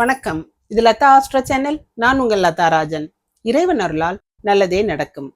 வணக்கம். இது லதா ஆஸ்ட்ரா சேனல். நான் உங்கள் லதா ராஜன். இறைவன் அருளால் நல்லதே நடக்கும்.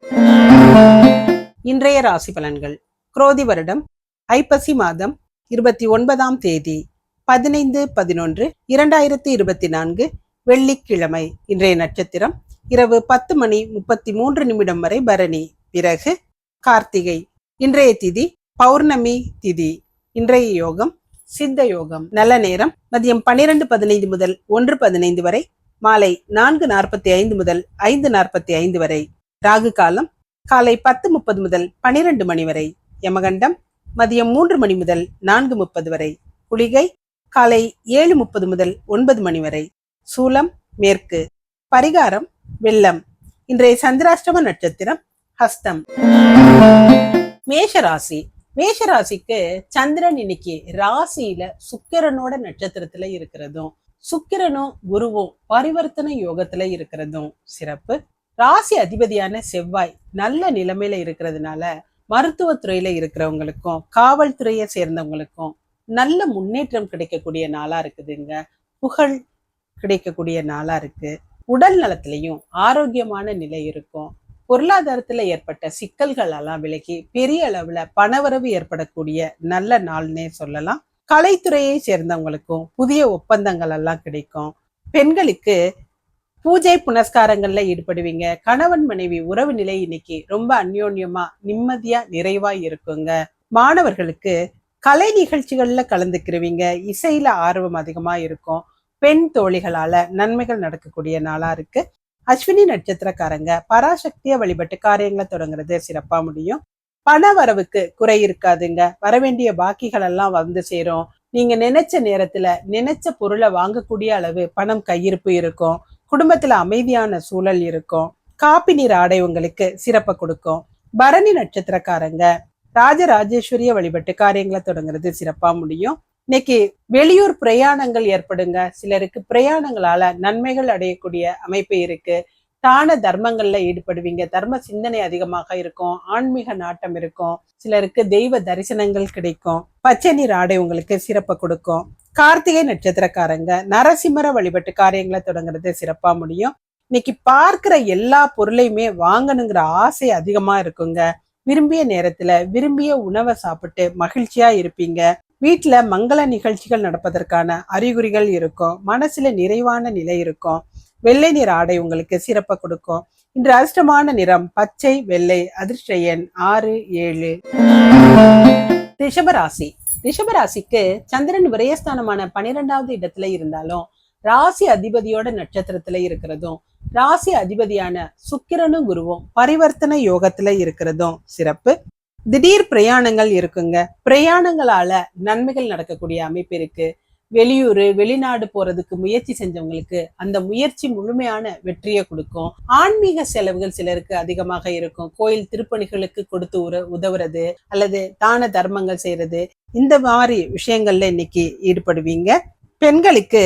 இன்றைய ராசி பலன்கள். குரோதி வருடம் ஐப்பசி மாதம் இருபத்தி ஒன்பதாம் தேதி பதினைந்து பதினொன்று இரண்டாயிரத்தி இருபத்தி நான்கு வெள்ளிக்கிழமை. இன்றைய நட்சத்திரம் இரவு பத்து மணி முப்பத்தி மூன்று நிமிடம் வரை பரணி. பிறகு கார்த்திகை. இன்றைய திதி பௌர்ணமி திதி. இன்றைய யோகம் சித்த யோகம். நல்ல நேரம். மதியம் பன்னிரண்டு பதினைந்து முதல் ஒன்று பதினைந்து வரை. மாலை நான்கு நாற்பத்தி ஐந்து முதல் ஐந்து நாற்பத்தி ஐந்து வரை. ராகு காலம் காலை பத்து முப்பது முதல் பனிரெண்டு மணி வரை. யமகண்டம் மதியம் மூன்று மணி முதல் நான்கு முப்பது வரை. குளிகை காலை ஏழு முப்பது முதல் ஒன்பது மணி வரை. சூலம் மேற்கு. பரிகாரம் வெள்ளம். இன்றைய சந்திராஷ்டம நட்சத்திரம் ஹஸ்தம். மேஷ மேஷராசிக்கு சந்திரன் இன்னைக்கு ராசியில சுக்கிரனோட நட்சத்திரத்துல இருக்கிறதும் சுக்கிரனும் குருவும் பரிவர்த்தனை யோகத்துல இருக்கிறதும் சிறப்பு. ராசி அதிபதியான செவ்வாய் நல்ல நிலைமையில இருக்கிறதுனால மருத்துவத்துறையில இருக்கிறவங்களுக்கும் காவல்துறையை சேர்ந்தவங்களுக்கும் நல்ல முன்னேற்றம் கிடைக்கக்கூடிய நாளா இருக்குதுங்க. புகழ் கிடைக்கக்கூடிய நாளா இருக்கு. உடல் நலத்திலையும் ஆரோக்கியமான நிலை இருக்கும். பொருளாதாரத்துல ஏற்பட்ட சிக்கல்கள் எல்லாம் விலகி பெரிய அளவுல பணவரவு ஏற்படக்கூடிய நல்ல நாள்னே சொல்லலாம். கலைத்துறையை சேர்ந்தவங்களுக்கும் புதிய ஒப்பந்தங்கள் எல்லாம் கிடைக்கும். பெண்களுக்கு பூஜை புனஸ்காரங்கள்ல ஈடுபடுவீங்க. கணவன் மனைவி உறவு நிலை இன்னைக்கு ரொம்ப அந்யோன்யமா நிம்மதியா நிறைவா இருக்குங்க. மாணவர்களுக்கு கலை நிகழ்ச்சிகள்ல கலந்துக்கிறவீங்க இசையில ஆர்வம் அதிகமா இருக்கும். பெண் தோழிகளால நன்மைகள் நடக்கக்கூடிய நாளா இருக்கு. அஸ்வினி நட்சத்திரக்காரங்க பராசக்தியை வழிபட்டு காரியங்களை தொடங்குறது சிறப்பா முடியும். பண வரவுக்கு குறை இருக்காதுங்க. வரவேண்டிய பாக்கிகள் எல்லாம் வந்து சேரும். நீங்க நினைச்ச நேரத்துல நினைச்ச பொருளை வாங்கக்கூடிய அளவு பணம் கையிருப்பு இருக்கும். குடும்பத்துல அமைதியான சூழல் இருக்கும். காப்பி நீர் ஆடை உங்களுக்கு சிறப்பை கொடுக்கும். பரணி நட்சத்திரக்காரங்க ராஜராஜேஸ்வரிய வழிபட்டு காரியங்களை தொடங்குறது சிறப்பா முடியும். இன்னைக்கு வெளியூர் பிரயாணங்கள் ஏற்படுங்க. சிலருக்கு பிரயாணங்களால நன்மைகள் அடையக்கூடிய அமைப்பு இருக்கு. தான தர்மங்கள்ல ஈடுபடுவீங்க. தர்ம சிந்தனை அதிகமாக இருக்கும். ஆன்மீக நாட்டம் இருக்கும். சிலருக்கு தெய்வ தரிசனங்கள் கிடைக்கும். பச்சை நீர் ஆடை உங்களுக்கு சிறப்பை கொடுக்கும். கார்த்திகை நட்சத்திரக்காரங்க நரசிம்மர வழிபட்டு காரியங்களை தொடங்குறது சிறப்பா முடியும். இன்னைக்கு பார்க்கிற எல்லா பொருளையுமே வாங்கணுங்கிற ஆசை அதிகமா இருக்குங்க. விரும்பிய நேரத்துல விரும்பிய உணவை சாப்பிட்டு மகிழ்ச்சியா இருப்பீங்க. வீட்டுல மங்கள நிகழ்ச்சிகள் நடப்பதற்கான அறிகுறிகள் இருக்கும். மனசுல நிறைவான நிலை இருக்கும். வெள்ளை நிற ஆடை உங்களுக்கு சிறப்பை கொடுக்கும். இன்று அதிர்ஷ்டமான நிறம் பச்சை வெள்ளை அதிர்ஷ்ட எண் ஆறு ஏழு. ரிஷபராசி. ரிஷபராசிக்கு சந்திரன் விரயஸ்தானமான பனிரெண்டாவது இடத்துல இருந்தாலும் ராசி அதிபதியோட நட்சத்திரத்துல இருக்கிறதும் ராசி அதிபதியான சுக்கிரனும் குருவும் பரிவர்த்தனை யோகத்துல இருக்கிறதும் சிறப்பு. திடீர் பிரயாணங்கள் இருக்குங்க. பிரயாணங்களால நன்மைகள் நடக்கக்கூடிய அமைப்பு இருக்கு. வெளியூர் வெளிநாடு போறதுக்கு முயற்சி செஞ்சவங்களுக்கு அந்த முயற்சி முழுமையான வெற்றியை கொடுக்கும். ஆன்மீக செலவுகள் சிலருக்கு அதிகமாக இருக்கும். கோயில் திருப்பணிகளுக்கு கொடுத்து உற உதவுறது அல்லது தான தர்மங்கள் செய்யறது இந்த மாதிரி விஷயங்கள்ல இன்னைக்கு ஈடுபடுவீங்க. பெண்களுக்கு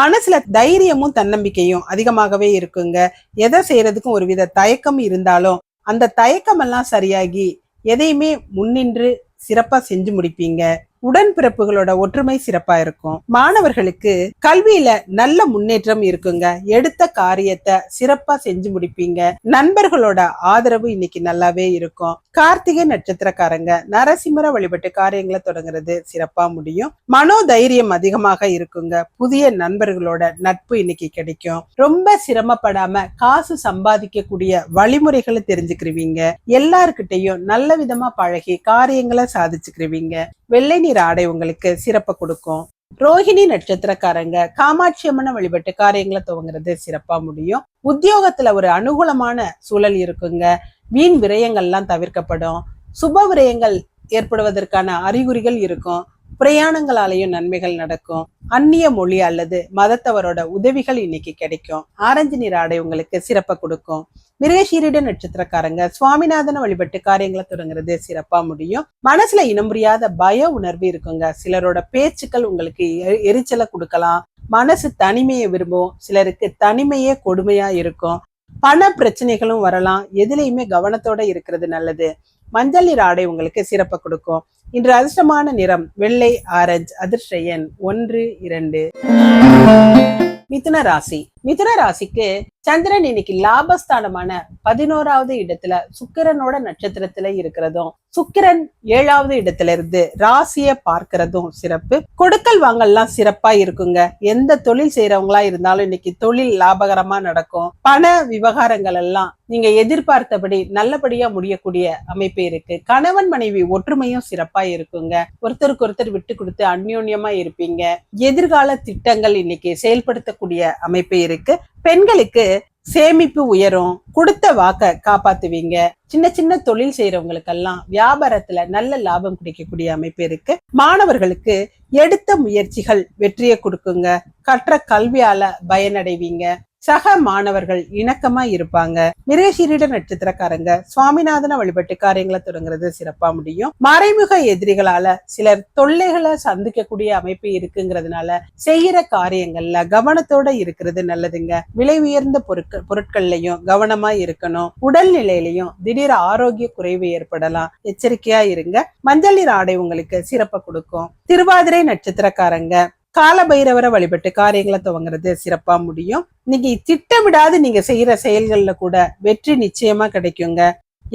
மனசுல தைரியமும் தன்னம்பிக்கையும் அதிகமாகவே இருக்குங்க. எதை செய்யறதுக்கும் ஒரு வித தயக்கம் இருந்தாலும் அந்த தயக்கம் எல்லாம் சரியாகி எதையுமே முன்னின்று சிறப்பாக செஞ்சு முடிப்பீங்க. உடன்பிறப்புகளோட ஒற்றுமை சிறப்பா இருக்கும். மாணவர்களுக்கு கல்வியில நல்ல முன்னேற்றம் இருக்குங்க. எடுத்த காரியத்தை சிறப்பா செஞ்சு முடிப்பீங்க. நண்பர்களோட ஆதரவு இன்னைக்கு நல்லாவே இருக்கும். கார்த்திகை நட்சத்திரக்காரங்க நரசிம்மர வழிபட்டு காரியங்களை தொடங்குறது சிறப்பா முடியும். மனோதைரியம் அதிகமாக இருக்குங்க. புதிய நண்பர்களோட நட்பு இன்னைக்கு கிடைக்கும். ரொம்ப சிரமப்படாம காசு சம்பாதிக்கக்கூடிய வழிமுறைகளை தெரிஞ்சுக்கிருவீங்க. எல்லாருக்கிட்டையும் நல்ல விதமா பழகி காரியங்களை சாதிச்சுக்கிருவீங்க. வெள்ளை நீர் ஆடை உங்களுக்கு சிறப்பை கொடுக்கும். ரோஹிணி நட்சத்திரக்காரங்க காமாட்சி அம்மனை வழிபட்டு காரியங்களை துவங்குறது சிறப்பா முடியும். உத்தியோகத்துல ஒரு அனுகூலமான சூழல் இருக்குங்க. வீண் விரயங்கள்லாம் தவிர்க்கப்படும். சுப விரயங்கள் ஏற்படுவதற்கான அறிகுறிகள் இருக்கும். பிரயாணங்களாலேயும் நன்மைகள் நடக்கும். அந்நிய மொழி அல்லது மதத்தவரோட உதவிகள் இன்னைக்கு கிடைக்கும். ஆரஞ்சு நீர் ஆடை உங்களுக்கு சிறப்பை கொடுக்கும். மிருகசீரிட நட்சத்திரக்காரங்க சுவாமிநாதனை வழிபட்டு காரியங்களை தொடங்குறது சிறப்பா முடியும். மனசுல இனம் புரியாத பய உணர்வு இருக்குங்க. சிலரோட பேச்சுக்கள் உங்களுக்கு எ- எரிச்சலை கொடுக்கலாம். மனசு தனிமையை விரும்பும். சிலருக்கு தனிமையே கொடுமையா இருக்கும். பண பிரச்சனைகளும் வரலாம். எதுலையுமே கவனத்தோட இருக்கிறது நல்லது. மஞ்சள் நிற ஆடை உங்களுக்கு சிறப்பை கொடுக்கும். இன்று அதிர்ஷ்டமான நிறம் வெள்ளை ஆரஞ்சு அதிர்ஷ்ட எண் ஒன்று இரண்டு. மிதுன ராசி. மிதுன ராசிக்கு சந்திரன் இன்னைக்கு லாபஸ்தானமான பதினோராவது இடத்துல சுக்கிரனோட நட்சத்திரத்துல இருக்கிறதும் சுக்கிரன் ஏழாவது இடத்துல இருந்து ராசிய பார்க்கிறதும் சிறப்பு. கொடுக்கல் வாங்கல்லாம் சிறப்பா இருக்குங்க. எந்த தொழில் செய்யறவங்களா இருந்தாலும் இன்னைக்கு தொழில் லாபகரமா நடக்கும். பண விவகாரங்கள் எல்லாம் நீங்க எதிர்பார்த்தபடி நல்லபடியா முடியக்கூடிய அமைப்பு இருக்கு. கணவன் மனைவி ஒற்றுமையும் சிறப்பா இருக்குங்க. ஒருத்தருக்கு ஒருத்தர் விட்டு கொடுத்து அந்யோன்யமா இருப்பீங்க. எதிர்கால திட்டங்கள் இன்னைக்கு செயல்படுத்தக்கூடிய அமைப்பு இருக்கு. பெண்களுக்கு சேமிப்பு உயரும். கொடுத்த வாக்க காப்பாத்துவீங்க. சின்ன சின்ன தொழில் செய்யறவங்களுக்கெல்லாம் வியாபாரத்துல நல்ல லாபம் கிடைக்கக்கூடிய அமைப்பு இருக்கு. மாணவர்களுக்கு எடுத்த முயற்சிகள் வெற்றியை கொடுக்குங்க. கற்ற கல்வியால பயனடைவீங்க. சக மாணவர்கள் இணக்கமா இருப்பாங்க. மிருகசீரிட நட்சத்திரக்காரங்க சுவாமிநாதன வழிபட்டு காரியங்களை தொடங்குறது சிறப்பா முடியும். மறைமுக எதிரிகளால சிலர் தொல்லைகளை சந்திக்கக்கூடிய அமைப்பு இருக்குங்கிறதுனால செய்யற காரியங்கள்ல கவனத்தோட இருக்கிறது நல்லதுங்க. விலை உயர்ந்த பொருட்கள் பொருட்கள்லயும் கவனமா இருக்கணும். உடல்நிலையிலையும் திடீர் ஆரோக்கிய குறைவு ஏற்படலாம். எச்சரிக்கையா இருங்க. மஞ்சள் நீர் ஆடை உங்களுக்கு சிறப்பை கொடுக்கும். திருவாதிரை நட்சத்திரக்காரங்க கால பைரவரை வழிபட்டு காரியங்களை துவங்குறது சிறப்பா முடியும். இன்னைக்கு திட்டமிடாது நீங்க செய்யற செயல்கள்ல கூட வெற்றி நிச்சயமா கிடைக்குங்க.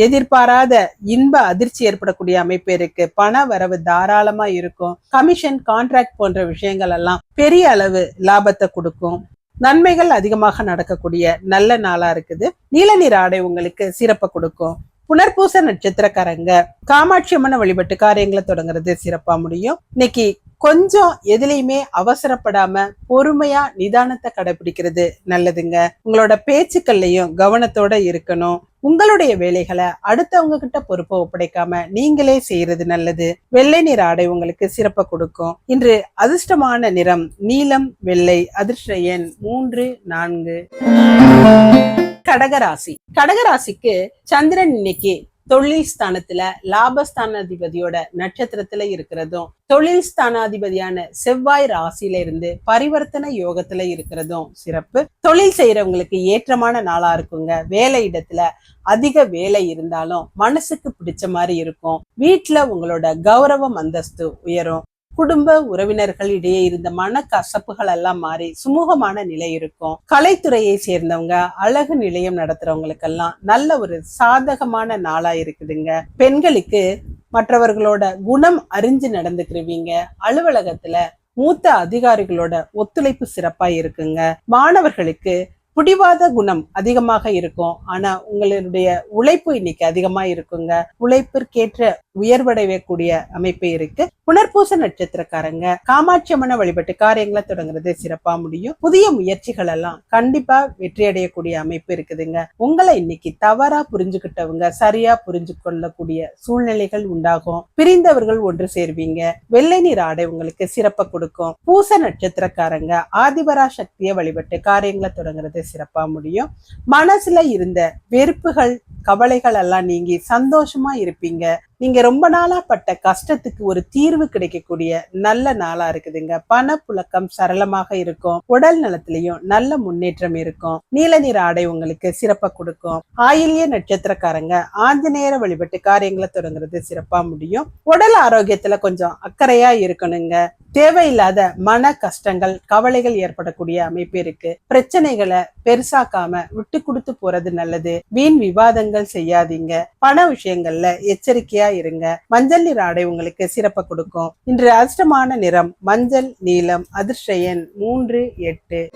எதிர்பாராத இன்ப அதிர்ச்சி ஏற்படக்கூடிய அமைப்பு இருக்கு. பண வரவு தாராளமா இருக்கும். கமிஷன் கான்ட்ராக்ட் போன்ற விஷயங்கள் எல்லாம் பெரிய அளவு லாபத்தை கொடுக்கும். நன்மைகள் அதிகமாக நடக்கக்கூடிய நல்ல நாளா இருக்குது. நீல நீர் ஆடை உங்களுக்கு சிறப்பை கொடுக்கும். புனர்பூச நட்சத்திரக்காரங்க காமாட்சி அம்மனை வழிபட்டு காரியங்களை தொடங்குறது சிறப்பா முடியும். இன்னைக்கு கொஞ்சம் எதுலையுமே அவசரப்படாம பொறுமையா நிதானத்தை கடைபிடிக்கிறது நல்லதுங்க. உங்களோட பேச்சுக்கள்லையும் கவனத்தோட இருக்கணும். உங்களுடைய வேலைகளை அடுத்தவங்க கிட்ட பொறுப்பை ஒப்படைக்காம நீங்களே செய்யறது நல்லது. வெள்ளை நிற ஆடை உங்களுக்கு சிறப்பை கொடுக்கும். இன்று அதிர்ஷ்டமான நிறம் நீலம் வெள்ளை அதிர்ஷ்ட எண் மூன்று நான்கு. கடகராசி. கடகராசிக்கு சந்திரன் இன்னைக்கு தொழில் ஸ்தானத்துல லாபஸ்தானாதிபதியோட நட்சத்திரத்துல இருக்கிறதும் தொழில் ஸ்தானாதிபதியான செவ்வாய் ராசியில இருந்து பரிவர்த்தனை யோகத்துல இருக்கிறதும் சிறப்பு. தொழில் செய்யறவங்களுக்கு ஏற்றமான நாளா இருக்குங்க. வேலை இடத்துல அதிக வேலை இருந்தாலும் மனசுக்கு பிடிச்ச மாதிரி இருக்கும். வீட்டுல உங்களோட கௌரவம் அந்தஸ்து உயரும். குடும்ப உறவினர்கள் இடையே இருந்த மன கசப்புகள் எல்லாம் மாறி சுமூகமான நிலை இருக்கும். கலைத்துறையை சேர்ந்தவங்க அழகு நிலையம் நடத்துறவங்களுக்கெல்லாம் நல்ல ஒரு சாதகமான நாளா இருக்குதுங்க. பெண்களுக்கு மற்றவர்களோட குணம் அறிஞ்சு நடந்துக்கிருவீங்க. அலுவலகத்துல மூத்த அதிகாரிகளோட ஒத்துழைப்பு சிறப்பா இருக்குங்க. மாணவர்களுக்கு பிடிவாத குணம் அதிகமாக இருக்கும். ஆனா உங்களுடைய உழைப்பு இன்னைக்கு அதிகமா இருக்குங்க. உழைப்பிற்கேற்ற உயர்வடையக்கூடிய அமைப்பு இருக்கு. புனர்பூச நட்சத்திரக்காரங்க காமாட்சி அம்மனை வழிபட்டு காரியங்களை தொடங்குறது சிறப்பா முடியும். புதிய முயற்சிகள் எல்லாம் கண்டிப்பா வெற்றி அடையக்கூடிய அமைப்பு இருக்குதுங்க. உங்களை இன்னைக்கு தவறா புரிஞ்சுக்கிட்டவங்க சரியா புரிஞ்சு கொள்ளக்கூடிய சூழ்நிலைகள் உண்டாகும். பிரிந்தவர்கள் ஒன்று சேர்வீங்க. வெள்ளை நீர் ஆடை உங்களுக்கு சிறப்பை கொடுக்கும். பூச நட்சத்திரக்காரங்க ஆதிபரா சக்தியை வழிபட்டு காரியங்களை தொடங்குறது சிறப்பா முடியும். மனசுல இருந்த வெறுப்புகள் கவலைகள் எல்லாம் நீங்கி சந்தோஷமா இருப்பீங்க. நீங்க ரொம்ப நாளா பட்ட கஷ்டத்துக்கு ஒரு தீர்வு கிடைக்கக்கூடிய நல்ல நாளா இருக்குதுங்க. பணப்புழக்கம் சரளமாக இருக்கும். உடல் நலத்திலையும் நல்ல முன்னேற்றம் இருக்கும். நீல நிற ஆடை உங்களுக்கு சிறப்பை கொடுக்கும். ஆயிலிய நட்சத்திரக்காரங்க ஆஞ்சநேயர வழிபட்டு காரியங்களை தொடங்குறது சிறப்பா முடியும். உடல் ஆரோக்கியத்துல கொஞ்சம் அக்கறையா இருக்கணுங்க. தேவையில்லாத மன கஷ்டங்கள் கவலைகள் ஏற்படக்கூடிய அமைப்பு இருக்கு. பிரச்சனைகளை பெருசாக்காம விட்டு கொடுத்து போறது நல்லது. வீண் விவாதங்கள் செய்யாதீங்க. பண விஷயங்கள்ல எச்சரிக்கையா இருங்க. மஞ்சள் நிற ஆடை உங்களுக்கு சிறப்பை கொடுக்கும். இன்று அதிர்ஷ்டமான நிறம் மஞ்சள் நீலம் அதிர்ஷ்ட எண் மூன்று எட்டு.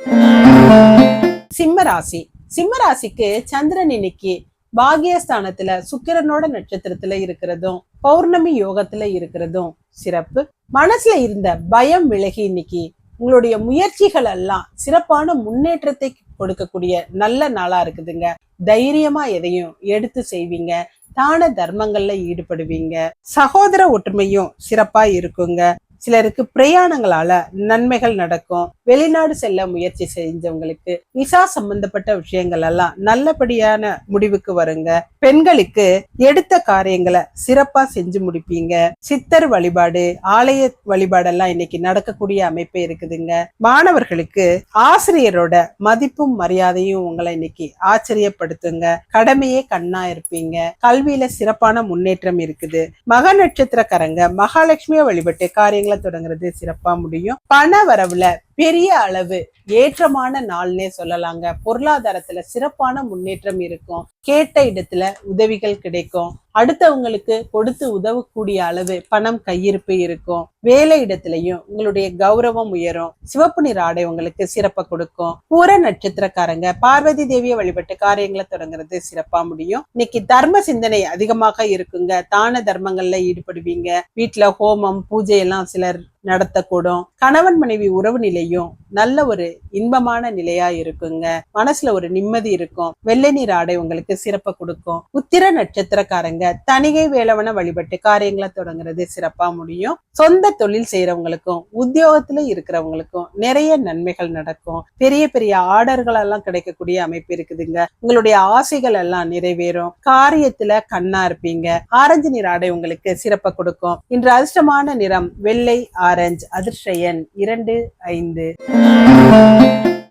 சிம்ம ராசி. சிம்ம ராசிக்கு சந்திரன் இன்னைக்கு பாகியஸ்தானத்துல சுக்கிரனோட நட்சத்திரத்துல இருக்கிறதும் பௌர்ணமி யோகத்துல இருக்கிறதும் சிறப்பு. மனசுல இருந்த பயம் விலகி இன்னைக்கு உங்களுடைய முயற்சிகள் எல்லாம் சிறப்பான முன்னேற்றத்தை கொடுக்கக்கூடிய நல்ல நாளா இருக்குதுங்க. தைரியமா எதையும் எடுத்து செய்வீங்க. தான தர்மங்கள்ல ஈடுபடுவீங்க. சகோதர ஒற்றுமையும் சிறப்பா இருக்குங்க. சிலருக்கு பிரயாணங்களால நன்மைகள் நடக்கும். வெளிநாடு செல்ல முயற்சி செஞ்சவங்களுக்கு விசா சம்பந்தப்பட்ட விஷயங்கள் எல்லாம் நல்லபடியான முடிவுக்கு வருங்க. பெண்களுக்கு எடுத்த காரியங்களை சிறப்பா செஞ்சு முடிப்பீங்க. சித்தர் வழிபாடு ஆலய வழிபாடெல்லாம் இன்னைக்கு நடக்கக்கூடிய அமைப்பு இருக்குதுங்க. மாணவர்களுக்கு ஆசிரியரோட மதிப்பும் மரியாதையும் உங்களை இன்னைக்கு ஆச்சரியப்படுத்துங்க. கடமையே கண்ணா இருப்பீங்க. கல்வியில சிறப்பான முன்னேற்றம் இருக்குது. மக நட்சத்திரக்காரங்க மகாலட்சுமியை வழிபட்டு காரியங்கள் தொடங்குறது சிறப்பா முடியும். பண வரவுல பெரிய அளவு ஏற்றமான நாள்னே சொல்லலாங்க. பொருளாதாரத்துல சிறப்பான முன்னேற்றம் இருக்கும். கேட்ட இடத்துல உதவிகள் கிடைக்கும். அடுத்தவங்களுக்கு கொடுத்து உதவக்கூடிய அளவு பணம் கையிருப்பு இருக்கும். வேலை இடத்துலயும் உங்களுடைய கௌரவம் உயரும். சிவப்பு நிற ஆடை உங்களுக்கு சிறப்பை கொடுக்கும். பூர நட்சத்திரக்காரங்க பார்வதி தேவியை வழிபட்டு காரியங்களை தொடங்குறது சிறப்பா முடியும். இன்னைக்கு தர்ம சிந்தனை அதிகமாக இருக்குங்க. தான தர்மங்கள்ல ஈடுபடுவீங்க. வீட்டுல ஹோமம் பூஜை எல்லாம் சிலர் நடத்தக்கூடும். கணவன் மனைவி உறவு நிலையும் நல்ல ஒரு இன்பமான நிலையா இருக்குங்க. மனசுல ஒரு நிம்மதி இருக்கும். வெள்ளை நீர் ஆடை உங்களுக்கு சிறப்பை கொடுக்கும். உத்திர நட்சத்திரக்காரங்க தனிகை வேலவன வழிபட்டு காரியங்களை தொடங்குறது சிறப்பா முடியும். சொந்த தொழில் செய்யறவங்களுக்கும் உத்தியோகத்துல இருக்கிறவங்களுக்கும் நிறைய நன்மைகள் நடக்கும். பெரிய பெரிய ஆர்டர்கள் எல்லாம் கிடைக்கக்கூடிய அமைப்பு இருக்குதுங்க. உங்களுடைய ஆசைகள் எல்லாம் நிறைவேறும். காரியத்துல கண்ணா இருப்பீங்க. ஆரஞ்சு நீர் ஆடை உங்களுக்கு சிறப்பை கொடுக்கும். இன்று அதிர்ஷ்டமான நிறம் வெள்ளை ஆரஞ்சு அதிர்ஷயன் இரண்டு ஐந்து.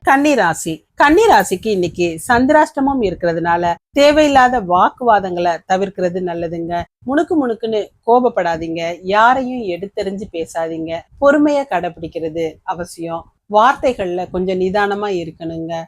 கன்னிராசி. கன்னிராசிக்கு இன்னைக்கு சந்திராஷ்டமம் இருக்கிறதுனால தேவையில்லாத வாக்குவாதங்களை தவிர்க்கிறது நல்லதுங்க. முணுக்கு முணுக்குன்னு கோபப்படாதீங்க. யாரையும் எடுத்தெறிஞ்சு பேசாதீங்க. பொறுமைய கடைபிடிக்கிறது அவசியம். வார்த்தைகள்ல கொஞ்சம் நிதானமா இருக்கணுங்க.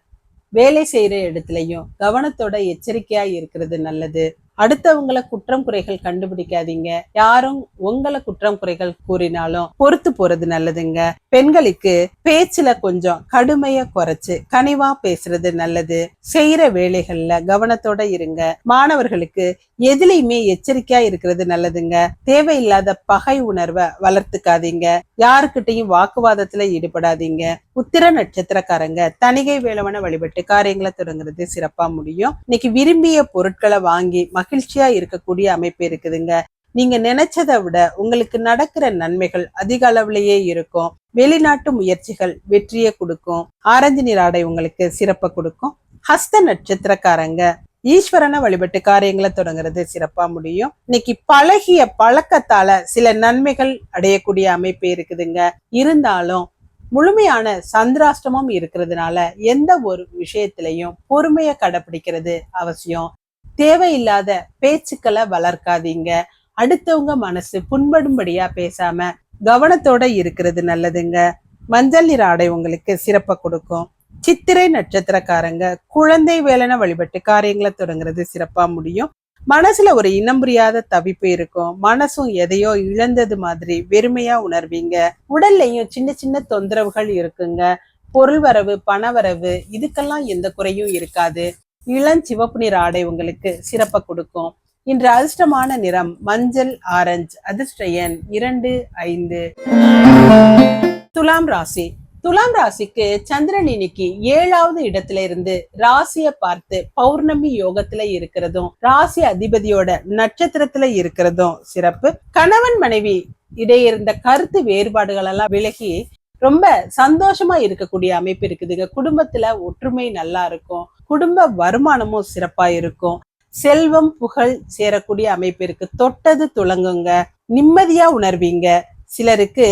வேலை செய்யற இடத்துலயும் கவனத்தோட எச்சரிக்கையா இருக்கிறது நல்லது. அடுத்தவங்களை குற்றம் குறைகள் கண்டுபிடிக்காதீங்க. யாரும் உங்களை குற்றம் குறைகள் கூறினாலும் பொறுத்து போறது நல்லதுங்க. பெண்களுக்கு பேச்சுல கொஞ்சம் கடுமைய குறைச்சு கனிவா பேசுறது நல்லது. செய்யற வேலைகள்ல கவனத்தோட இருங்க. மாணவர்களுக்கு எதுலையுமே எச்சரிக்கையா இருக்கிறது நல்லதுங்க. தேவையில்லாத பகை உணர்வை வளர்த்துக்காதீங்க. யாருக்கிட்டையும் வாக்குவாதத்துல ஈடுபடாதீங்க. உத்திர நட்சத்திரக்காரங்க தணிகை வேளவன வழிபட்டு காரியங்களை தொடங்குறது சிறப்பா முடியும். இன்னைக்கு விரும்பிய பொருட்களை வாங்கி மகிழ்ச்சியா இருக்கக்கூடிய அமைப்பு இருக்குதுங்க. நீங்க நினைச்சதை விட உங்களுக்கு நடக்கிற நன்மைகள் அதிக அளவுலயே இருக்கும். வெளிநாட்டு முயற்சிகள் வெற்றியை கொடுக்கும். ஆரஞ்சு நிற ஆடை உங்களுக்கு சிறப்பை கொடுக்கும். ஹஸ்த நட்சத்திரக்காரங்க ஈஸ்வரனை வழிபட்டு காரியங்களை தொடங்குறது சிறப்பா முடியும். இன்னைக்கு பழகிய பழக்கத்தால சில நன்மைகள் அடையக்கூடிய அமைப்பு இருக்குதுங்க. இருந்தாலும் முழுமையான சந்திராஷ்டமம் இருக்கிறதுனால எந்த ஒரு விஷயத்திலையும் பொறுமையை கடைபிடிக்கிறது அவசியம். தேவையில்லாத பேச்சுக்களை வளர்க்காதீங்க. அடுத்தவங்க மனசு புண்படும்படியா பேசாம கவனத்தோட இருக்கிறது நல்லதுங்க. மஞ்சள் நிற ஆடை உங்களுக்கு சிறப்பை கொடுக்கும். சித்திரை நட்சத்திரக்காரங்க குழந்தை வேலைன வழிபட்டு காரியங்களை தொடங்குறது சிறப்பா முடியும். மனசுல ஒரு இனம் புரியாத தவிப்பு இருக்கும். மனசும் எதையோ இழந்தது மாதிரி வெறுமையா உணர்வீங்க. உடல்லையும் சின்ன சின்ன தொந்தரவுகள் இருக்குங்க. பொருள் வரவு பணவரவு இதுக்கெல்லாம் எந்த குறையும் இருக்காது. இளஞ்சிவப்பு நிற ஆடை உங்களுக்கு சிறப்பை கொடுக்கும். இன்று அதிர்ஷ்டமான நிறம் மஞ்சள் ஆரஞ்சு அதிர்ஷ்ட எண் இரண்டு ஐந்து. துலாம் ராசி. துலாம் ராசிக்கு சந்திரன் இன்னைக்கு ஏழாவது இடத்துல இருந்து ராசிய பார்த்து பௌர்ணமி யோகத்துல இருக்கிறதும் ராசி அதிபதியோட நட்சத்திரத்துல இருக்கிறதும் சிறப்பு. கணவன் மனைவி இடையே இருந்த கருத்து வேறுபாடுகள் எல்லாம் விலகி ரொம்ப சந்தோஷமா இருக்கக்கூடிய அமைப்பு இருக்குதுங்க. குடும்பத்துல ஒற்றுமை நல்லா இருக்கும். குடும்ப வருமானமும் சிறப்பா இருக்கும் செல்வம் புகழ் சேரக்கூடிய அமைப்பு இருக்கு தொட்டது துளங்குங்க. நிம்மதியா உணர்வீங்க. சிலருக்கு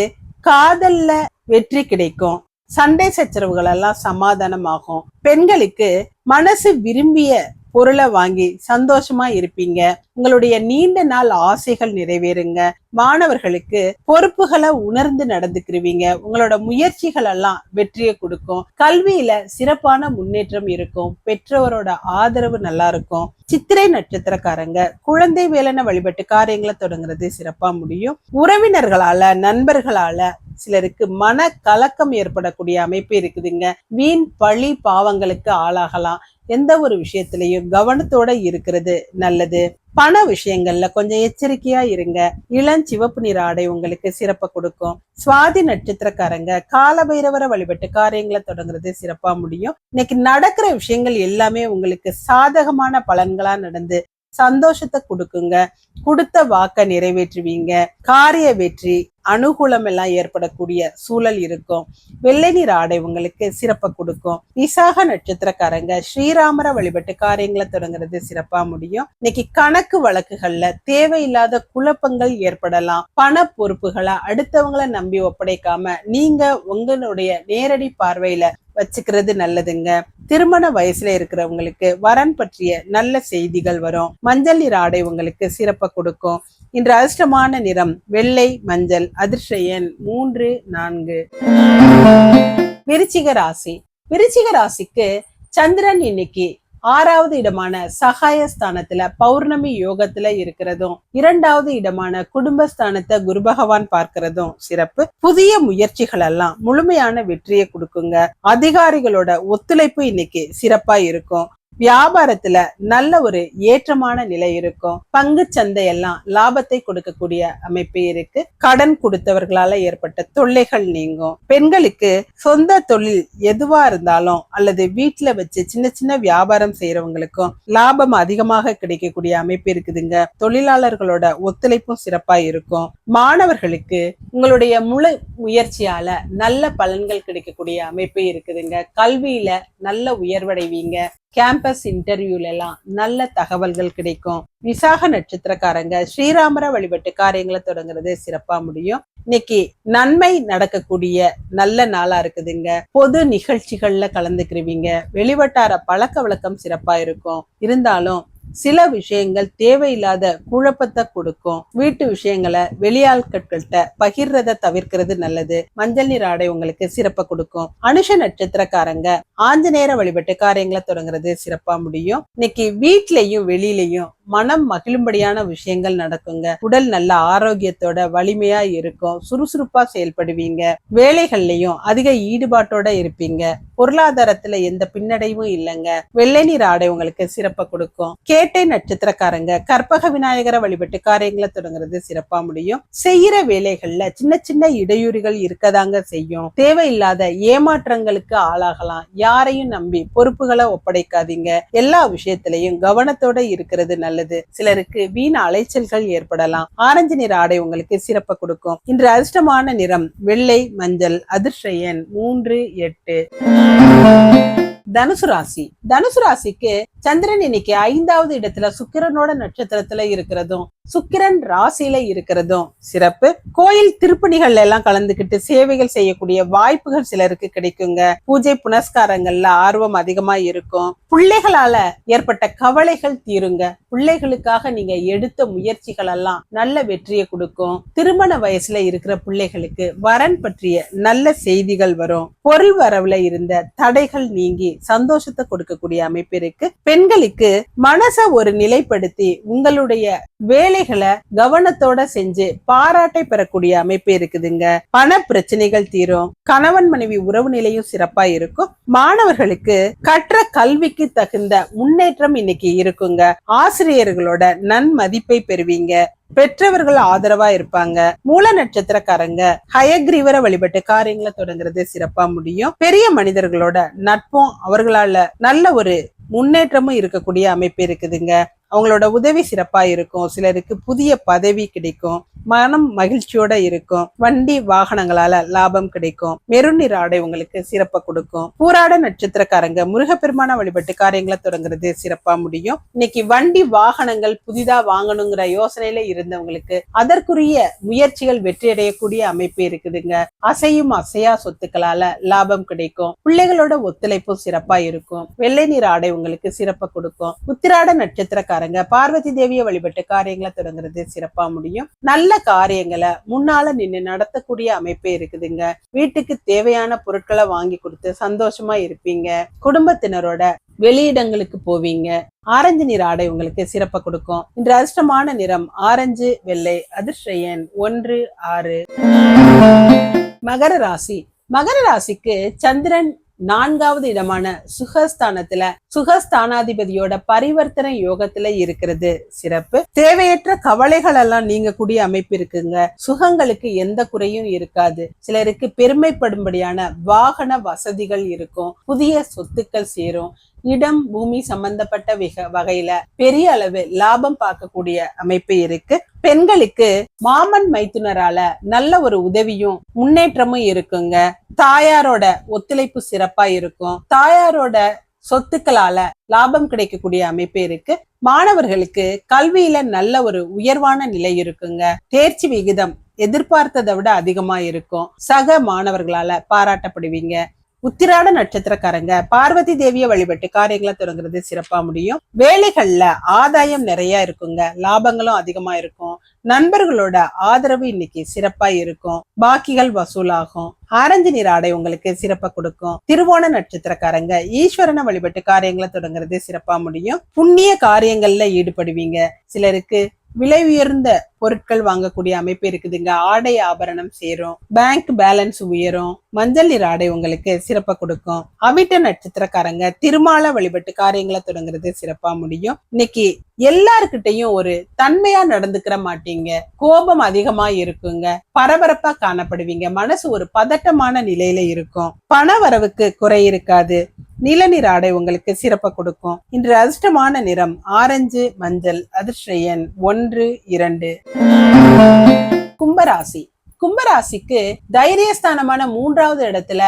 காதல்ல வெற்றி கிடைக்கும். சண்டை சச்சரவுகள் எல்லாம் சமாதானமாகும். பெண்களுக்கு மனசு விரும்பிய பொருளை வாங்கி சந்தோஷமா இருப்பீங்க. உங்களுடைய நீண்ட நாள் ஆசைகள் நிறைவேறுங்க. மாணவர்களுக்கு பொறுப்புகளை உணர்ந்து நடந்துக்கிருவீங்க. உங்களோட முயற்சிகள் எல்லாம் வெற்றியை கொடுக்கும். கல்வியில சிறப்பான முன்னேற்றம் இருக்கும். பெற்றவரோட ஆதரவு நல்லா இருக்கும். சித்திரை நட்சத்திரக்காரங்க குழந்தை வேலனை வழிபட்டு காரியங்களை தொடங்குறது சிறப்பா முடியும். உறவினர்களால நண்பர்களால சிலருக்கு மன கலக்கம் ஏற்படக்கூடிய அமைப்பு இருக்குதுங்க. வீண் பழி பாவங்களுக்கு ஆளாகலாம். எந்த ஒரு விஷயத்திலையும் கவனத்தோட இருக்கிறது நல்லது. பண விஷயங்கள்ல கொஞ்சம் எச்சரிக்கையா இருங்க. இளம் சிவப்பு நிற ஆடை உங்களுக்கு சிறப்பை கொடுக்கும். சுவாதி நட்சத்திரக்காரங்க காலபைரவரை வழிபட்டு காரியங்களை தொடங்குறது சிறப்பா முடியும். இன்னைக்கு நடக்கிற விஷயங்கள் எல்லாமே உங்களுக்கு சாதகமான பலன்களா நடந்து சந்தோஷத்தை கொடுக்குங்க. கொடுத்த வாக்க நிறைவேற்றுவீங்க. காரிய வெற்றி அனுகூலம் எல்லாம் ஏற்படக்கூடிய சூழல் இருக்கும். வெள்ளை நீர் ஆடை உங்களுக்கு சிறப்பை கொடுக்கும். விசாக நட்சத்திரக்காரங்க ஸ்ரீராமரை வழிபட்டு காரியங்களை தொடங்குறது சிறப்பா முடியும். இன்னைக்கு கணக்கு வழக்குகள்ல தேவையில்லாத குழப்பங்கள் ஏற்படலாம். பண பொறுப்புகளை அடுத்தவங்களை நம்பி ஒப்படைக்காம நீங்க உங்களுடைய நேரடி பார்வையில வச்சுக்கிறது நல்லதுங்க. திருமண வயசுல இருக்கிறவங்களுக்கு வரன் பற்றிய நல்ல செய்திகள் வரும். மஞ்சள் நீர் ஆடை உங்களுக்கு சிறப்பை கொடுக்கும். இன்று அதிர்ஷ்டமான நிறம் வெள்ளை மஞ்சள் அதிர்ஷ்ட மூன்று நான்கு. விருச்சிக ராசி. விருச்சிக ராசிக்கு சந்திரன் இன்னைக்கு ஆறாவது இடமான சகாய ஸ்தானத்துல பௌர்ணமி யோகத்துல இருக்கிறதும் இரண்டாவது இடமான குடும்பஸ்தானத்தை குரு பகவான் பார்க்கிறதும் சிறப்பு. புதிய முயற்சிகள் எல்லாம் முழுமையான வெற்றியை கொடுக்குங்க. அதிகாரிகளோட ஒத்துழைப்பு இன்னைக்கு சிறப்பா இருக்கும். வியாபாரத்துல நல்ல ஒரு ஏற்றமான நிலை இருக்கும். பங்கு சந்தை எல்லாம் லாபத்தை கொடுக்கக்கூடிய அமைப்பு இருக்கு. கடன் கொடுத்தவர்களால ஏற்பட்ட தொல்லைகள் நீங்கும். பெண்களுக்கு சொந்த தொழில் எதுவா இருந்தாலும் அல்லது வீட்டுல வச்சு சின்ன சின்ன வியாபாரம் செய்யறவங்களுக்கும் லாபம் அதிகமாக கிடைக்கக்கூடிய அமைப்பு இருக்குதுங்க. தொழிலாளர்களோட ஒத்துழைப்பும் சிறப்பா இருக்கும். மாணவர்களுக்கு உங்களுடைய முழு முயற்சியால நல்ல பலன்கள் கிடைக்கக்கூடிய அமைப்பு இருக்குதுங்க. கல்வியில நல்ல உயர்வடைவீங்க. கேம்பஸ் இன்டர்வியூல எல்லாம் நல்ல தகவல்கள் கிடைக்கும். விசாக நட்சத்திரக்காரங்க ஸ்ரீராமர வழிபட்டு காரியங்களை தொடங்குறது சிறப்பா முடியும். இன்னைக்கு நன்மை நடக்கக்கூடிய நல்ல நாளா இருக்குதுங்க. பொது நிகழ்ச்சிகள்ல கலந்துக்கிருவீங்க. வெளிவட்டார பழக்க வழக்கம் சிறப்பா இருக்கும். இருந்தாலும் சில விஷயங்கள் தேவையில்லாத குழப்பத்தை கொடுக்கும். வீட்டு விஷயங்களை வெளியாட்கள்கிட்ட பகிர்றத தவிர்க்கிறது நல்லது. மஞ்சள் நீர் ஆடை உங்களுக்கு சிறப்பை கொடுக்கும். அனுஷ நட்சத்திரக்காரங்க ஆஞ்சநேயர வழிபட்டு காரியங்களை தொடங்குறது சிறப்பா முடியும். இன்னைக்கு வீட்லயும் வெளியிலயும் மனம் மகிழும்படியான விஷயங்கள் நடக்குங்க. உடல் நல்ல ஆரோக்கியத்தோட வலிமையா இருக்கும். சுறுசுறுப்பா செயல்படுவீங்க. வேலைகள்லயும் அதிக ஈடுபாட்டோட இருப்பீங்க. பொருளாதாரத்துல எந்த பின்னடைவும் இல்லைங்க. வெள்ளை நீர் ஆடை உங்களுக்கு சிறப்பை கொடுக்கும். கேட்டை நட்சத்திரக்காரங்க கற்பக விநாயகரை வழிபட்டு காரியங்களை தொடங்குறது சிறப்பா முடியும். செய்யற வேலைகள்ல சின்ன சின்ன இடையூறுகள் இருக்கதாங்க செய்யும். தேவையில்லாத ஏமாற்றங்களுக்கு ஆளாகலாம். யாரையும் நம்பி பொறுப்புகளை ஒப்படைக்காதீங்க. எல்லா விஷயத்திலையும் கவனத்தோட இருக்கிறது நல்லது சிலருக்கு வீண் அலைச்சல்கள் ஏற்படலாம். ஆரஞ்சு நிற ஆடை உங்களுக்கு சிறப்பை கொடுக்கும். இன்று அதிர்ஷ்டமான நிறம் வெள்ளை மஞ்சள் அதிர்ஷ்ட எண் மூன்று எட்டு. தனுசு ராசி. தனுசு ராசிக்கு சந்திரன் இன்னைக்கு ஐந்தாவது இடத்துல சுக்கிரனோட நட்சத்திரத்துல இருக்கிறதும் சுக்கிரன் ராசியில இருக்கிறதும் சிறப்பு. கோயில் திருப்பணிகள்ல எல்லாம் கலந்துக்கிட்டு சேவைகள் செய்யக்கூடிய வாய்ப்புகள் சிலருக்கு கிடைக்குங்க. பூஜை புனஸ்காரங்கள்ல ஆர்வம் அதிகமா இருக்கும். பிள்ளைகளால ஏற்பட்ட கவலைகள் தீருங்க. பிள்ளைகளுக்காக நீங்க எடுத்த முயற்சிகள் எல்லாம் நல்ல வெற்றியை கொடுக்கும். திருமண வயசுல இருக்கிற பிள்ளைகளுக்கு வரன் பற்றிய நல்ல செய்திகள் வரும். பொருள் வரவுல இருந்த தடைகள் நீங்கி சந்தோஷத்தை கொடுக்கக்கூடிய அமைப்பு இருக்கு. பெண்களுக்கு மனச ஒரு நிலைப்படுத்தி உங்களுடைய வேலைகளை கவனத்தோட செஞ்சு பாராட்டை பெறக்கூடிய அமைப்பு இருக்குதுங்க. பண பிரச்சனைகள் தீரும். கணவன் மனைவி உறவு நிலையும் சிறப்பா இருக்கும். மாணவர்களுக்கு கற்ற கல்விக்கு தகுந்த முன்னேற்றம் இன்னைக்கு இருக்குங்க. ஆசிரியர்களோட நன்மதிப்பை பெறுவீங்க. பெற்றவர்கள் ஆதரவா இருப்பாங்க. மூல நட்சத்திரக்காரங்க ஹயக்ரீவரை வழிபட்டு காரியங்களை தொடங்குறது சிறப்பா முடியும். பெரிய மனிதர்களோட நட்பும் அவர்களால நல்ல ஒரு முன்னேற்றமும் இருக்கக்கூடிய அமைப்பு இருக்குதுங்க. அவங்களோட உதவி சிறப்பா இருக்கும். சிலருக்கு புதிய பதவி கிடைக்கும். மனம் மகிழ்ச்சியோட இருக்கும். வண்டி வாகனங்களால லாபம் கிடைக்கும். மெருநீர் ஆடை உங்களுக்கு சிறப்பா கொடுக்கும். பூராட நட்சத்திரக்காரங்க முருகப்பெருமான வழிபட்டு காரியங்களை தொடங்குறது சிறப்பா முடியும். இன்னைக்கு வண்டி வாகனங்கள் புதிதா வாங்கணுங்கிற யோசனையில இருந்தவங்களுக்கு அதற்குரிய முயற்சிகள் வெற்றியடையக்கூடிய அமைப்பு இருக்குதுங்க. அசையும் அசையா சொத்துக்களால லாபம் கிடைக்கும். பிள்ளைகளோட ஒத்துழைப்பும் சிறப்பா இருக்கும். வெள்ளை நிற ஆடை உங்களுக்கு சிறப்பா கொடுக்கும். உத்திராட நட்சத்திரக்காரங்க பார்வதி தேவியை வழிபட்டு காரியங்களை தொடங்குறது சிறப்பா முடியும். நல்ல காரியங்களை முன்னால நின்னு நடத்தக்கூடிய அமைப்பே இருக்குதுங்க. வீட்டுக்கு தேவையான பொருட்களை வாங்கி கொடுத்து சந்தோஷமா இருப்பீங்க. குடும்பத்தினரோட வெளியிடங்களுக்கு போவீங்க. ஆரஞ்சு நிற ஆடை உங்களுக்கு சிறப்பை கொடுக்கும். இன்று அதிர்ஷ்டமான நிறம் ஆரஞ்சு வெள்ளை அதிர்ஷ்ட ஒன்று ஆறு. மகர ராசி. மகர ராசிக்கு சந்திரன் நான்காவது இடமான சுகஸ்தானத்துல சுகஸ்தானாதிபதியோட பரிவர்த்தனை யோகத்துல இருக்கிறது. சிறப்பு. தேவையற்ற கவலைகள் எல்லாம் நீங்கக்கூடிய அமைப்பு இருக்குங்க. சுகங்களுக்கு எந்த குறையும் இருக்காது. சிலருக்கு பெருமைப்படும்படியான வாகன வசதிகள் இருக்கும். புதிய சொத்துக்கள் சேரும். இடம் பூமி சம்பந்தப்பட்ட விக வகையில பெரிய அளவு லாபம் பார்க்கக்கூடிய அமைப்பு இருக்கு. பெண்களுக்கு மாமன் மைத்துனரால நல்ல ஒரு உதவியும் முன்னேற்றமும் இருக்குங்க. தாயாரோட ஒத்துழைப்பு சிறப்பா இருக்கும். தாயாரோட சொத்துக்களால லாபம் கிடைக்கக்கூடிய அமைப்பு இருக்கு. மாணவர்களுக்கு கல்வியில நல்ல ஒரு உயர்வான நிலை இருக்குங்க. தேர்ச்சி விகிதம் எதிர்பார்த்ததை விட அதிகமா இருக்கும். சக மாணவர்களால பாராட்டப்படுவீங்க. உத்திராட நட்சத்திரக்காரங்க. பார்வதி தேவிய வழிபட்டு காரியங்களை தொடங்குறது சிறப்பா முடியும். வேலைகள்ல ஆதாயம் நிறைய இருக்குங்க. லாபங்களும் அதிகமா இருக்கும். நண்பர்களோட ஆதரவு இன்னைக்கு சிறப்பா இருக்கும். பாக்கிகள் வசூலாகும். ஆரஞ்சு நீர் ஆடை உங்களுக்கு சிறப்பா கொடுக்கும். திருவோண நட்சத்திரக்காரங்க ஈஸ்வரனை வழிபட்டு காரியங்களை தொடங்குறது சிறப்பா முடியும். புண்ணிய காரியங்கள்ல ஈடுபடுவீங்க. சிலருக்கு விலை உயர்ந்த பொருட்கள் வாங்கக்கூடிய அமைப்பு இருக்குதுங்க. ஆடை ஆபரணம் சேரும். பேங்க் பேலன்ஸ் உயரும். மஞ்சள் நீர் ஆடை உங்களுக்கு சிறப்பா கொடுக்கும். அவிட்ட நட்சத்திரக்காரங்க திருமால வழிபட்டு காரியங்களை தொடங்குறது சிறப்பா முடியும். இன்னைக்கு எல்லாருக்கிட்டையும் ஒரு தன்மையா நடந்துக்கிற மாட்டீங்க. கோபம் அதிகமா இருக்குங்க. பரபரப்பா காணப்படுவீங்க. மனசு ஒரு பதட்டமான நிலையில இருக்கும். பண வரவுக்கு குறை இருக்காது. நிலநீர் ஆடை உங்களுக்கு சிறப்பா கொடுக்கும். இன்று அதிர்ஷ்டமான நிறம் ஆரஞ்சு மஞ்சள் அதிர்ஷ்டயன் ஒன்று இரண்டு. கும்பராசி. கும்பராசிக்கு தைரியஸ்தானமான மூன்றாவது இடத்துல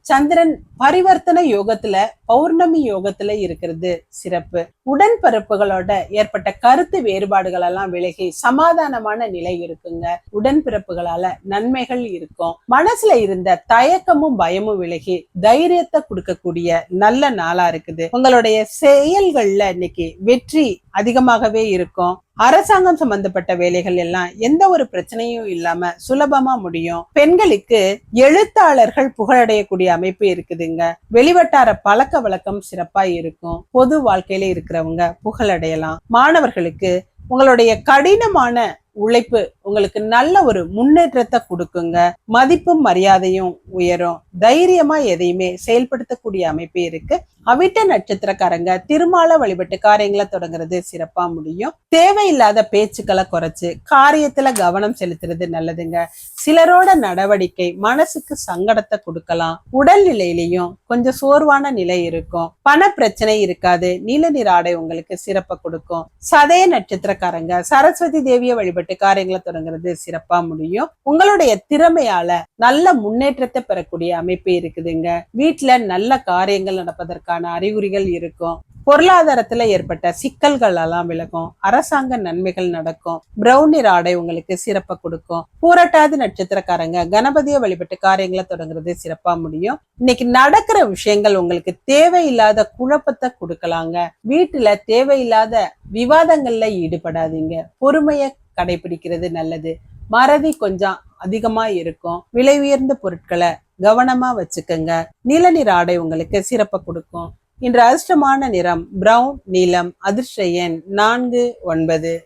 சந்திரன் பரிவர்த்தன யோகத்துல பௌர்ணமி யோகத்துல இருக்கிறது சிறப்பு. உடன்பிறப்புகளோட ஏற்பட்ட கருத்து வேறுபாடுகள் எல்லாம் விலகி சமாதானமான நிலை இருக்குங்க. உடன்பிறப்புகளால நன்மைகள் இருக்கும். மனசுல இருந்த தயக்கமும் பயமும் விலகி தைரியத்தை கொடுக்கக்கூடிய நல்ல நாளா இருக்குது. உங்களுடைய செயல்கள்ல இன்னைக்கு வெற்றி அதிகமாகவே இருக்கும். அரசாங்கம் சம்பந்தப்பட்ட வேலைகள் எல்லாம் எந்த ஒரு பிரச்சனையும் இல்லாம சுலபமா முடியும். பெண்களுக்கு எழுத்தாளர்கள் புகழடையக்கூடிய அமைப்பு இருக்குதுங்க. வெளிவட்டார பழக்க வழக்கம் சிறப்பா இருக்கும். பொது வாழ்க்கையில இருக்கிறவங்க புகழடையலாம். மாணவர்களுக்கு உங்களுடைய கடினமான உழைப்பு உங்களுக்கு நல்ல ஒரு முன்னேற்றத்தை கொடுக்குங்க. மதிப்பும் மரியாதையும் உயரும். தைரியமா எதையுமே செயல்படுத்தக்கூடிய அமைப்பு இருக்கு. அவிட்ட நட்சத்திரக்காரங்க திருமால வழிபட்டு காரியங்களை தொடங்குறது சிறப்பா முடியும். தேவையில்லாத பேச்சுக்களை குறைச்சு காரியத்துல கவனம் செலுத்துறது நல்லதுங்க. சிலரோட நடவடிக்கை மனசுக்கு சங்கடத்தை கொடுக்கலாம். உடல்நிலையிலையும் கொஞ்சம் சோர்வான நிலை இருக்கும். பண பிரச்சனை இருக்காது. நீல நிற ஆடை உங்களுக்கு சிறப்பை கொடுக்கும். சதய நட்சத்திரக்காரங்க சரஸ்வதி தேவியை வழிபட்டு காரியங்களை தொடங்குறது சிறப்பா முடியும். உங்களுடைய திறமையால நல்ல முன்னேற்றத்தை பெறக்கூடிய அமைப்பு இருக்குதுங்க. வீட்டுல நல்ல காரியங்கள் நடப்பதற்கான அறிகுறிகள் இருக்கும். பொருளாதாரத்துல ஏற்பட்ட சிக்கல்கள் எல்லாம் விலகும். அரசாங்க நன்மைகள் நடக்கும். பிரௌனிர் ஆடை உங்களுக்கு சிறப்பை கொடுக்கும். பூரட்டாதி நட்சத்திரக்காரங்க கணபதியை வழிபட்டு காரியங்களை தொடங்குறது சிறப்பா முடியும். இன்னைக்கு நடக்கிற விஷயங்கள் உங்களுக்கு தேவையில்லாத குழப்பத்தை கொடுக்கலாங்க. வீட்டுல தேவையில்லாத விவாதங்கள்ல ஈடுபடாதீங்க. பொறுமைய கடைபிடிக்கிறது நல்லது. மறதி கொஞ்சம் அதிகமா இருக்கும். விலை உயர்ந்த பொருட்களை கவனமா வச்சுக்கோங்க. நிலநிற ஆடை உங்களுக்கு சிறப்பை கொடுக்கும். இன்று அதிர்ஷ்டமான நிறம் பிரவுன் நீலம் அதிர்ஷ்ட எண் நான்கு ஒன்பது.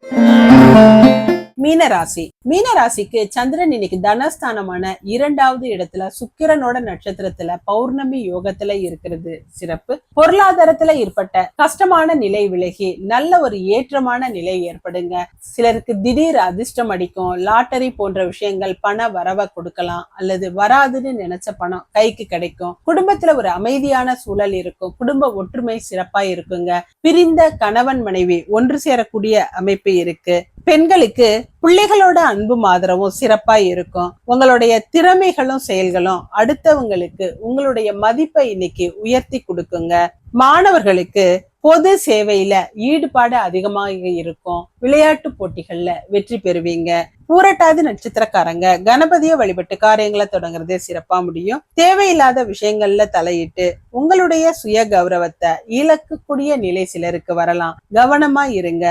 மீனராசி. மீனராசிக்கு சந்திரன் இன்னைக்கு தனஸ்தானமான இரண்டாவது இடத்துல சுக்கிரனோட நட்சத்திரத்துல பௌர்ணமி யோகத்துல இருக்கிறது சிறப்பு. பொருளாதாரத்துல ஏற்பட்ட கஷ்டமான நிலை விலகி நல்ல ஒரு ஏற்றமான நிலை ஏற்படுங்க. சிலருக்கு திடீர் அதிர்ஷ்டம் அடிக்கும். லாட்டரி போன்ற விஷயங்கள் பண வரவை கொடுக்கலாம். அல்லது வராதுன்னு நினைச்ச பணம் கைக்கு கிடைக்கும். குடும்பத்துல ஒரு அமைதியான சூழல் இருக்கும். குடும்ப ஒற்றுமை சிறப்பா இருக்குங்க. பிரிந்த கணவன் மனைவி ஒன்று சேரக்கூடிய அமைப்பு இருக்கு. பெண்களுக்கு பிள்ளைகளோட அன்பும் ஆதரவும் சிறப்பா இருக்கும். உங்களுடைய திறமைகளும் செயல்களும் அடுத்தவங்களுக்கு உங்களுடைய மதிப்பை இன்னைக்கு உயர்த்தி கொடுக்குங்க. மாணவர்களுக்கு பொது சேவையில ஈடுபாடு அதிகமாக இருக்கும். விளையாட்டு போட்டிகள்ல வெற்றி பெறுவீங்க. பூரட்டாதி நட்சத்திரக்காரங்க கணபதிய வழிபட்டு காரியங்களை தொடங்குறதே சிறப்பா முடியும். தேவையில்லாத விஷயங்கள்ல தலையிட்டு உங்களுடைய சுய கௌரவத்தை இழக்கக்கூடிய நிலை சிலருக்கு வரலாம். கவனமா இருங்க.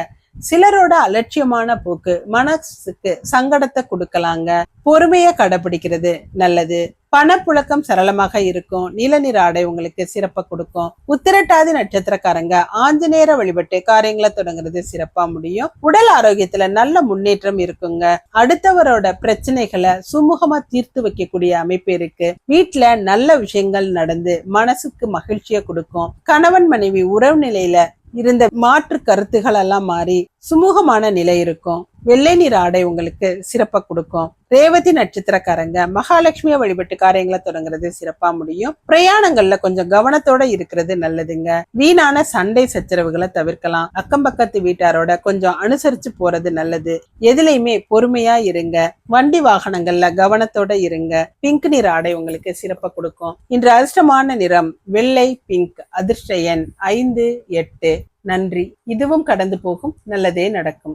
சிலரோட அலட்சியமான போக்கு மனசுக்கு சங்கடத்தை கொடுக்கலாங்க. பொறுமைய கடைபிடிக்கிறது நல்லது. பணப்புழக்கம் சரளமாக இருக்கும். நீல நிற ஆடை உங்களுக்கு சிறப்பா கொடுக்கும். உத்திரட்டாதி நட்சத்திரக்காரங்க ஆஞ்சநேயர வழிபட்டு காரியங்களை தொடங்குறது சிறப்பா முடியும். உடல் ஆரோக்கியத்துல நல்ல முன்னேற்றம் இருக்குங்க. அடுத்தவரோட பிரச்சனைகளை சுமூகமா தீர்த்து வைக்கக்கூடிய அமைப்பு இருக்கு. வீட்டுல நல்ல விஷயங்கள் நடந்து மனசுக்கு மகிழ்ச்சியை கொடுக்கும். கணவன் மனைவி உறவு நிலையில இருந்த மாற்று கருத்துகள் எல்லாம் மாறி சுமூகமான நிலை இருக்கும். வெள்ளை நீர் ஆடை உங்களுக்கு சிறப்பாக கொடுக்கும். ரேவதி நட்சத்திரக்காரங்க மகாலட்சுமியை வழிபட்டு காரியங்களை தொடங்குறது சிறப்பா முடியும். பிரயாணங்கள்ல கொஞ்சம் கவனத்தோட இருக்கிறது நல்லதுங்க. வீணான சண்டை சச்சரவுகளை தவிர்க்கலாம். அக்கம் பக்கத்து வீட்டாரோட கொஞ்சம் அனுசரிச்சு போறது நல்லது. எதுலையுமே பொறுமையா இருங்க. வண்டி வாகனங்கள்ல கவனத்தோட இருங்க. பிங்க் நிற ஆடை உங்களுக்கு சிறப்பாக கொடுக்கும். இன்று அதிர்ஷ்டமான நிறம் வெள்ளை பிங்க் அதிர்ஷ்ட எண் ஐந்து எட்டு. நன்றி. இதுவும் கடந்து போகும். நல்லதே நடக்கும்.